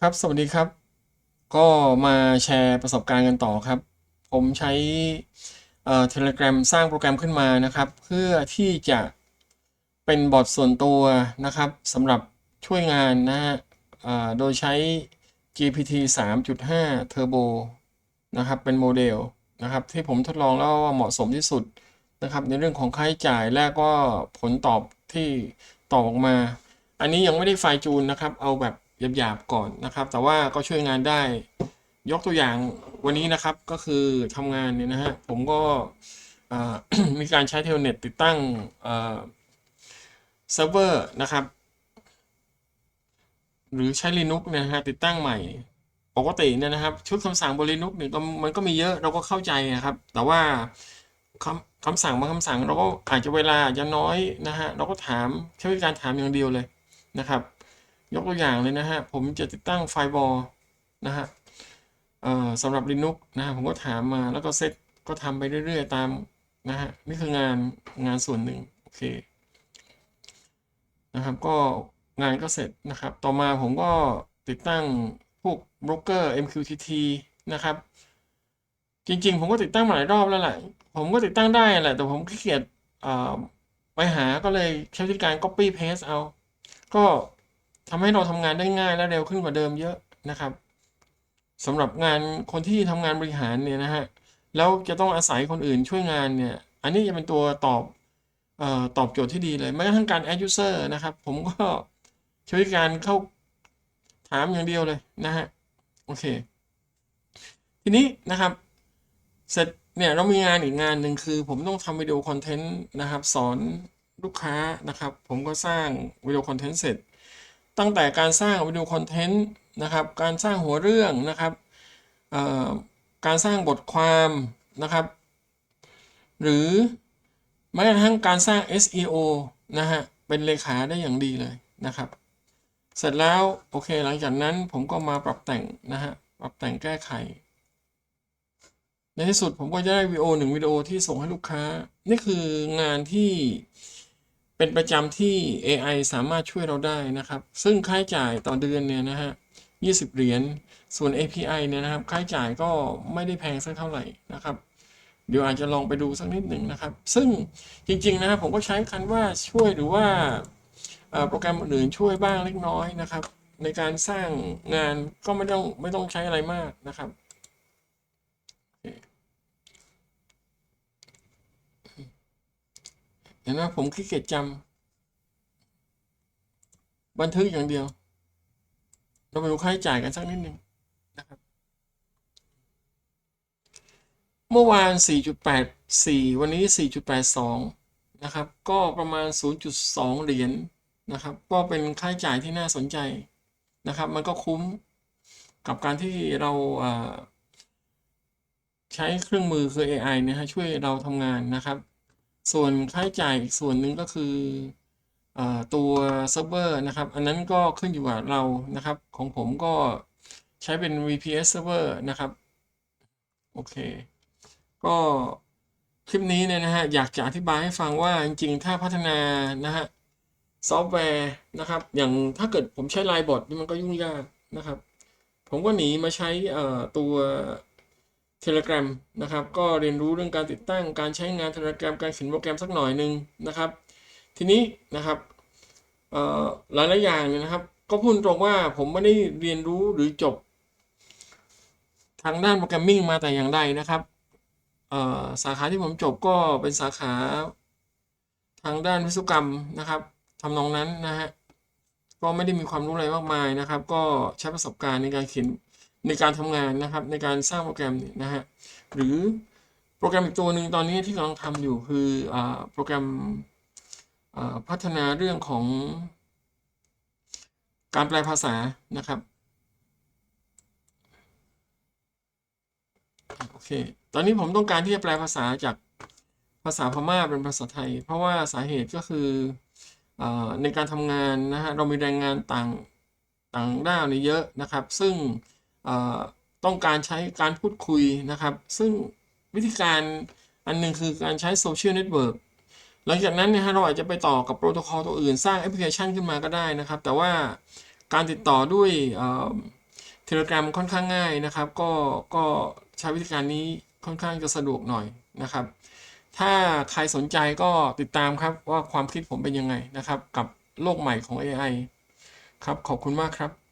ครับ สวัสดีครับ ก็มาแชร์ประสบการณ์กันต่อครับ ผมใช้เอ่อ Telegram สร้างโปรแกรมขึ้นมานะครับ เพื่อที่จะเป็นบอทส่วนตัวนะครับสำหรับช่วยงานนะฮะโดยใช้ GPT 3.5 Turbo นะครับ เป็นโมเดลนะครับ ที่ผมทดลองแล้วว่าเหมาะสมที่สุดนะครับ ในเรื่องของค่าใช้จ่ายและก็ผลตอบที่ตอบออกมา อันนี้ยังไม่ได้ไฟจูนนะครับ เอาแบบ หยาบๆก่อนนะครับ แต่ว่าก็ช่วยงานได้ ยกตัวอย่างวันนี้นะครับก็คือทำงานเนี่ยนะฮะผมก็มีการใช้เทลเน็ตติดตั้งเซิร์ฟเวอร์นะครับ หรือใช้ Linux เนี่ยนะฮะติดตั้งใหม่ปกติเนี่ยนะครับ ชุดคำสั่งบน Linux เนี่ยมันก็มีเยอะเราก็เข้าใจนะครับ แต่ว่าคำคำสั่งบางคำสั่งเราก็อาจจะเวลาจะน้อยนะฮะเราก็ถามใช้วิธีการถามอย่างเดียวเลยนะครับ ยกตัวอย่างเลยนะฮะ ผมจะติดตั้งไฟบอลนะฮะสำหรับ Linux นะฮะผมก็ถามมาแล้วก็เซตก็ทำไปเรื่อย ๆ ตามนะฮะนี่คืองานงานส่วนหนึ่งโอเคนะครับก็งานก็เสร็จนะครับ ต่อมาผมก็ติดตั้งพวกบรกเกอร์ MQTT นะครับ จริงๆ ผมก็ติดตั้งมาหลายรอบแล้วแหละผมก็ติดตั้งได้แหละ แต่ผมขี้เกียจไปหาก็เลยใช้วิธีการ copy paste เอา ก็ ทำให้เราทำงานได้ง่ายและเร็วขึ้นกว่าเดิมเยอะนะครับสำหรับงานคนที่ทำงานบริหารเนี่ยนะฮะแล้วจะต้องอาศัยคนอื่นช่วยงานเนี่ย อันนี้จะเป็นตัวตอบออตอบโจทย์ที่ดีเลยแม้กระทั่งการ add user นะครับ ผมก็ใช้วิธีการเข้าถามอย่างเดียวเลยนะฮะโอเค ทีนี้นะครับ เสร็จเนี่ยเรามีงานอีกงานหนึ่งคือ ผมต้องทำวิดีโอคอนเทนต์นะครับ สอนลูกค้านะครับ ผมก็สร้างวิดีโอคอนเทนต์เสร็จ ตั้งแต่การสร้างวิดีโอคอนเทนต์นะครับ การสร้างหัวเรื่องนะครับ การสร้างบทความนะครับ หรือแม้กระทั่งการสร้าง SEO นะฮะ เป็นเลขาได้อย่างดีเลยนะครับ เสร็จแล้ว โอเค หลังจากนั้นผมก็มาปรับแต่งนะฮะ ปรับแต่งแก้ไข ในที่สุดผมก็จะได้วิดีโอหนึ่งวิดีโอที่ส่งให้ลูกค้า นี่คืองานที่ เป็นประจำที่ AI สามารถช่วยเราได้นะครับ ซึ่งค่าใช้จ่ายต่อเดือนเนี่ยนะฮะ20 เหรียญ ส่วน API เนี่ยนะครับ ค่าใช้จ่ายก็ไม่ได้แพงสักเท่าไหร่นะครับ เดี๋ยวอาจจะลองไปดูสักนิดหนึ่งนะครับ ซึ่งจริงๆนะครับผมก็ใช้คันว่าช่วยหรือว่าโปรแกรมอื่นช่วยบ้างเล็กน้อยนะครับ ในการสร้างงานก็ไม่ต้องไม่ต้องใช้อะไรมากนะครับ ห็นไหมผมขี้เกียจจำบันทึกอย่างเดียว เราไปดูค่าใช้จ่ายกันสักนิดหนึ่งนะครับ เมื่อวาน 4.84 วันนี้ 4.82 นะครับ ก็ประมาณ 0.2 เหรียญนะครับ ก็เป็นค่าใช้จ่ายที่น่าสนใจนะครับ มันก็คุ้มกับการที่เราอ่าใช้เครื่องมือคือ AI นะฮะช่วยเราทำงานนะครับ ส่วนค่าใช้จ่ายอีกส่วนหนึ่งก็คืออตัวเซิร์ฟเวอร์นะครับ อันนั้นก็ขึ้นอยู่กับเรานะครับ ของผมก็ใช้เป็น VPS server นะครับ โอเค ก็คลิปนี้เนี่ยนะฮะ อยากจะอธิบายให้ฟังว่าจริงๆ ถ้าพัฒนานะฮะซอฟต์แวร์นะครับ อย่างถ้าเกิดผมใช้ไลน์บอทมันก็ยุ่งยากนะครับ ผมก็หนีมาใช้ตัว Telegram นะครับ ก็เรียนรู้เรื่องการติดตั้งการใช้งาน Telegram การเขียนโปรแกรมสักหน่อยหนึ่งนะครับ ทีนี้นะครับเอ่อหลายๆอย่างเนี่ยนะครับ ก็พูดตรงว่าผมไม่ได้เรียนรู้หรือจบ ทางด้านโปรแกรมมิ่งมาแต่อย่างใดนะครับสาขาที่ผมจบก็เป็นสาขาทางด้านวิศวกรรมนะครับทำนองนั้นนะฮะก็ไม่ได้มีความรู้อะไรมากมายนะครับ ก็ใช้ประสบการณ์ในการเขียน ในการทำงานนะครับ ในการสร้างโปรแกรมนี่นะฮะหรือโปรแกรมอีกตัวหนึ่งตอนนี้ที่กำลังทำอยู่คืออโปรแกรมพัฒนาเรื่องของการแปลภาษานะครับโอเค ตอนนี้ผมต้องการที่จะแปลภาษาจากภาษาพม่าเป็นภาษาไทย เพราะว่าสาเหตุก็คืออในการทำงานนะฮะเรามีแรงงานต่างต่างด้าวนี่เยอะนะครับ ซึ่ง ต้องการใช้การพูดคุยนะครับ ซึ่งวิธีการอันหนึ่งคือการใช้โซเชียลเน็ตเวิร์กหลังจากนั้นเนี่ยฮะเราอาจจะไปต่อกับโปรโตคอลตัวอื่นสร้างแอปพลิเคชันขึ้นมาก็ได้นะครับ แต่ว่าการติดต่อด้วยเอ่อ Telegram ค่อนข้างง่ายนะครับ ก็ก็ใช้วิธีการนี้ค่อนข้างจะสะดวกหน่อยนะครับ ถ้าใครสนใจก็ติดตามครับว่าความคิดผมเป็นยังไงนะครับ กับโลกใหม่ของ AI ครับขอบคุณมากครับ